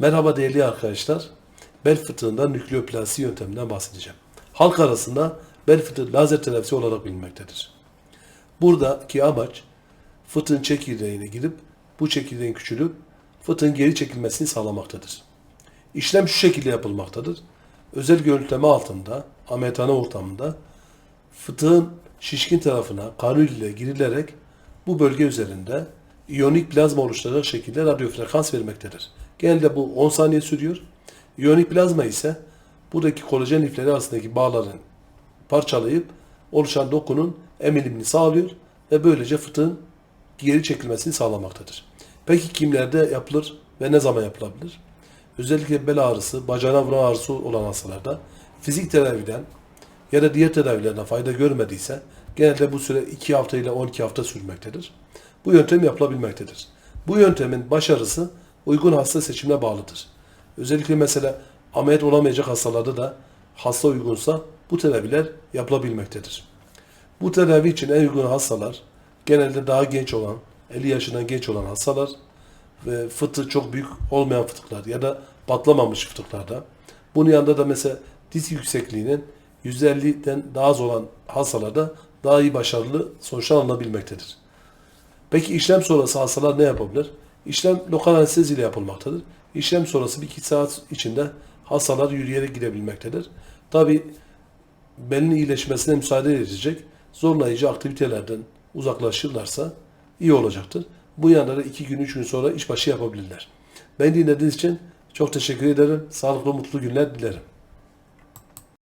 Merhaba değerli arkadaşlar. Bel fıtığında nükleoplasi yönteminden bahsedeceğim. Halk arasında bel fıtığı lazer tedavisi olarak bilinmektedir. Buradaki amaç fıtığın çekirdeğine girip bu çekirdeğin küçülüp fıtığın geri çekilmesini sağlamaktadır. İşlem şu şekilde yapılmaktadır. Özel görüntüleme altında, ameliyathane ortamında fıtığın şişkin tarafına kanül ile girilerek bu bölge üzerinde iyonik plazma oluşturacak şekilde radyo frekans vermektedir. Genelde bu 10 saniye sürüyor. İyonik plazma ise buradaki kolajen lifleri arasındaki bağların parçalayıp oluşan dokunun emilimini sağlıyor ve böylece fıtığın geri çekilmesini sağlamaktadır. Peki kimlerde yapılır ve ne zaman yapılabilir? Özellikle bel ağrısı, bacağına vuran ağrısı olan hastalarda fizik tedaviden ya da diğer tedavilerden fayda görmediyse genelde bu süre 2 hafta ile 12 hafta sürmektedir. Bu yöntem yapılabilmektedir. Bu yöntemin başarısı uygun hasta seçimine bağlıdır. Özellikle mesela ameliyat olamayacak hastalarda da hasta uygunsa bu tedaviler yapılabilmektedir. Bu tedavi için en uygun hastalar genelde daha genç olan, 50 yaşından genç olan hastalar ve fıtığı çok büyük olmayan fıtıklar ya da patlamamış fıtıklarda. Bunun yanında da mesela diz yüksekliğinin %50'den daha az olan hastalarda daha iyi başarılı sonuçlar alınabilmektedir. Peki işlem sonrası hastalar ne yapabilir? İşlem lokal anestezi ile yapılmaktadır. İşlem sonrası 1-2 saat içinde hastalar yürüyerek gidebilmektedir. Tabi belin iyileşmesine müsaade edecek zorlayıcı aktivitelerden uzaklaşırlarsa iyi olacaktır. Bu yanında da 2 gün 3 gün sonra işbaşı yapabilirler. Beni dinlediğiniz için çok teşekkür ederim. Sağlıklı mutlu günler dilerim.